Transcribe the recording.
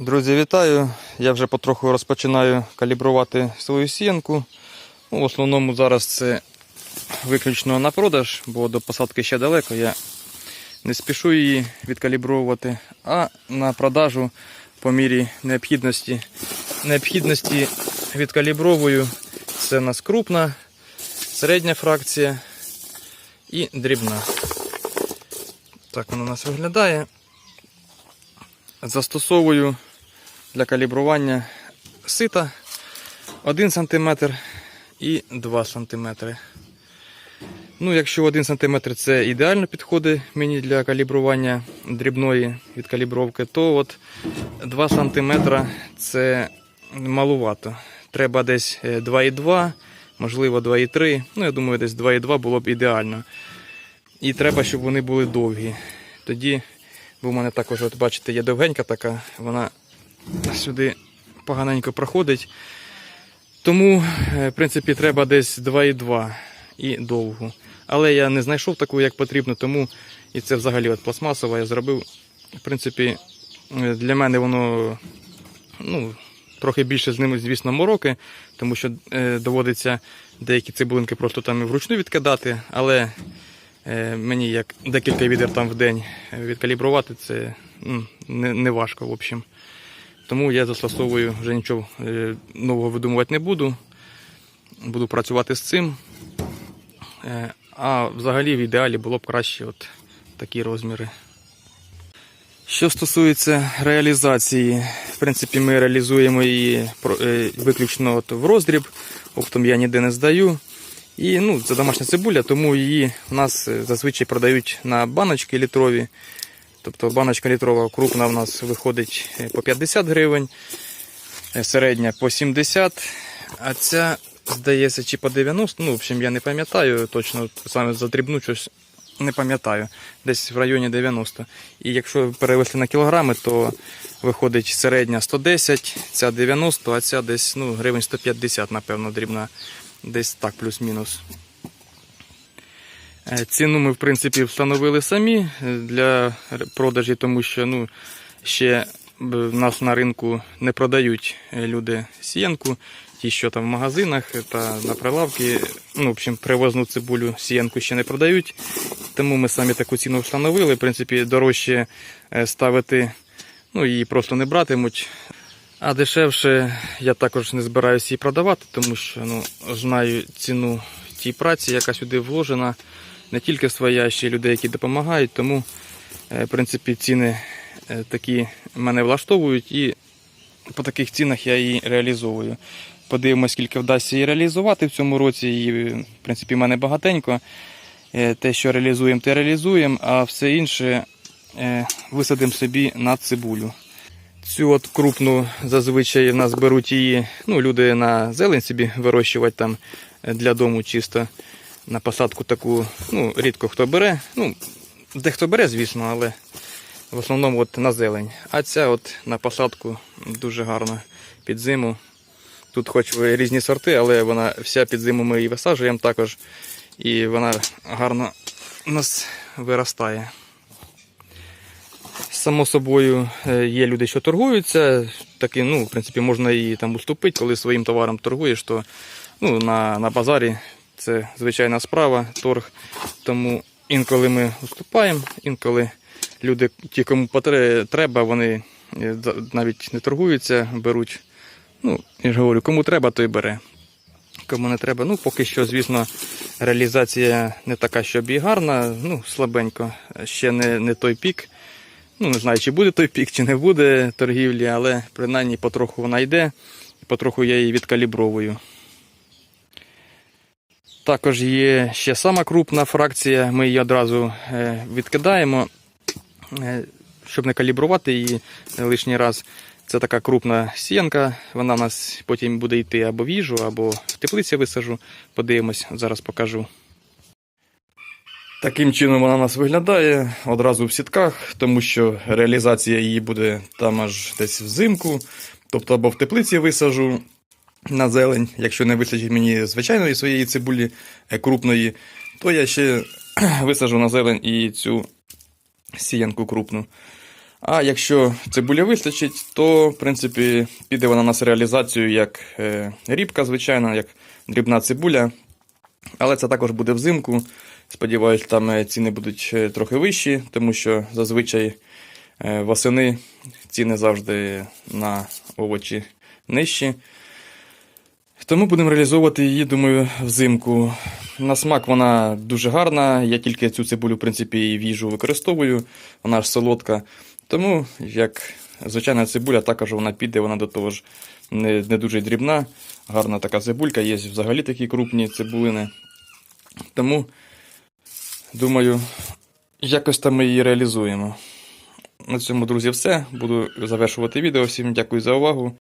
Друзі, вітаю! Я вже потроху розпочинаю калібрувати свою сіянку. Ну, в основному зараз це виключно на продаж, бо до посадки ще далеко. Я не спішу її відкалібровувати, а на продажу по мірі необхідності. Необхідності відкалібровую. Це у нас крупна, середня фракція і дрібна. Так воно у нас виглядає. Застосовую для калібрування сита 1 см і 2 см. Ну, якщо 1 см це ідеально підходить мені для калібрування дрібної відкалібровки, то от 2 см це малувато. Треба десь е, 2,2, можливо 2,3. Ну, я думаю, десь 2,2 було б ідеально. І треба, щоб вони були довгі. Тоді, бо в мене також, от бачите, є довгенька така, вона сюди поганенько проходить. Тому, е, в принципі, треба десь 2,2 і довгу. Але я не знайшов таку, як потрібно, тому і це взагалі от пластмасова я зробив. В принципі, е, для мене воно ну, трохи більше з ними, звісно, мороки, тому що е, доводиться деякі цибулинки просто там вручну відкидати, але е, мені як декілька відер там в день відкалібрувати, це м, не, не важко, в общем. Тому я застосовую вже нічого е, нового видумувати не буду. Буду працювати з цим. Е, А взагалі в ідеалі було б краще от такі розміри. Що стосується реалізації, в принципі, ми реалізуємо її е, виключно от в роздріб, оптом я ніде не здаю. І ну, це домашня цибуля, тому її у нас зазвичай продають на баночки літрові. Тобто баночка літрова крупна в нас виходить е, по 50 гривень, е, середня по 70, а ця, здається, чи по 90. Ну, в общем, я не пам'ятаю точно, саме за дрібну щось не пам'ятаю. Десь в районі 90. І якщо перевести на кілограми, то виходить середня 110, ця 90, а ця десь ну, гривень 150, напевно, дрібна. Десь так, плюс-мінус. Е, Ціну ми, в принципі, встановили самі е, для продажі, тому що ну, ще в нас на ринку не продають е, люди сіянку, ті, що там в магазинах та на прилавки. Ну, в общем, привозну цибулю сіянку ще не продають. Тому ми самі таку ціну встановили. В принципі, дорожче ставити, ну, її просто не братимуть. А дешевше я також не збираюся її продавати, тому що ну, знаю ціну тій праці, яка сюди вложена. Не тільки своя, ще й людей, які допомагають. Тому, е, в принципі, ціни е, такі мене влаштовують і по таких цінах я її реалізовую. Подивимось, скільки вдасться її реалізувати в цьому році. І, в принципі, в мене багатенько. Е, Те, що реалізуємо, те реалізуємо, а все інше висадимо собі на цибулю. Цю от крупну зазвичай в нас беруть її, ну, люди на зелень собі вирощувати там для дому чисто. На посадку таку, ну, рідко хто бере. Ну, дехто бере, звісно, але в основному от на зелень. А ця от на посадку дуже гарна під зиму. Тут хоч різні сорти, але вона вся під зиму ми її висаджуємо також. І вона гарно у нас виростає. Само собою е, є люди, що торгуються. Таки, ну, в принципі, можна і там уступити, коли своїм товаром торгуєш, то ну, на, на базарі це звичайна справа, торг. Тому інколи ми уступаємо, інколи люди, ті, кому треба, вони е, навіть не торгуються, беруть. Ну, я ж говорю, кому треба, той бере. Кому не треба. Ну, поки що, звісно, реалізація не така, щоб і гарна, ну, слабенько. Ще не, не той пік. Ну, не знаю, чи буде той пік, чи не буде торгівлі, але принаймні потроху вона йде, потроху я її відкалібровую. Також є ще сама крупна фракція, ми її одразу е, відкидаємо, е, щоб не калібрувати її лишній раз. Це така крупна сіянка, вона у нас потім буде йти або в їжу, або в теплиці висажу. Подивимось, зараз покажу. Таким чином вона у нас виглядає одразу в сітках, тому що реалізація її буде там аж десь взимку. Тобто або в теплиці висажу на зелень, якщо не вистачить мені звичайної своєї цибулі е, крупної, то я ще висажу на зелень і цю сіянку крупну. А якщо цибуля вистачить, то в принципі піде вона на серіалізацію як е, рібка, звичайно, як дрібна цибуля. Але це також буде взимку. Сподіваюсь, там е, ціни будуть трохи вищі, тому що зазвичай восени ціни завжди на овочі нижчі. Тому будемо реалізовувати її, думаю, взимку. На смак вона дуже гарна. Я тільки цю цибулю, в принципі, і в їжу використовую. Вона ж солодка. Тому, як звичайна цибуля, також вона піде, вона до того ж не, не дуже дрібна. Гарна така цибулька, є взагалі такі крупні цибулини. Тому, думаю, якось там ми її реалізуємо. На цьому, друзі, все. Буду завершувати відео. Всім дякую за увагу.